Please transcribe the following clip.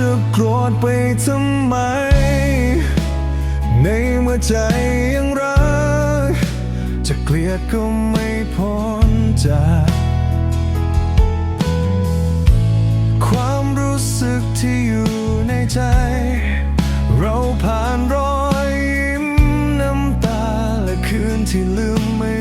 จะโกรธไปทำไม ในเมื่อใจยังรัก จะเกลียดก็ไม่พ้นจากความรู้สึกที่อยู่ในใจ เราผ่านรอยยิ้มน้ำตาและคืนที่ลืมไม่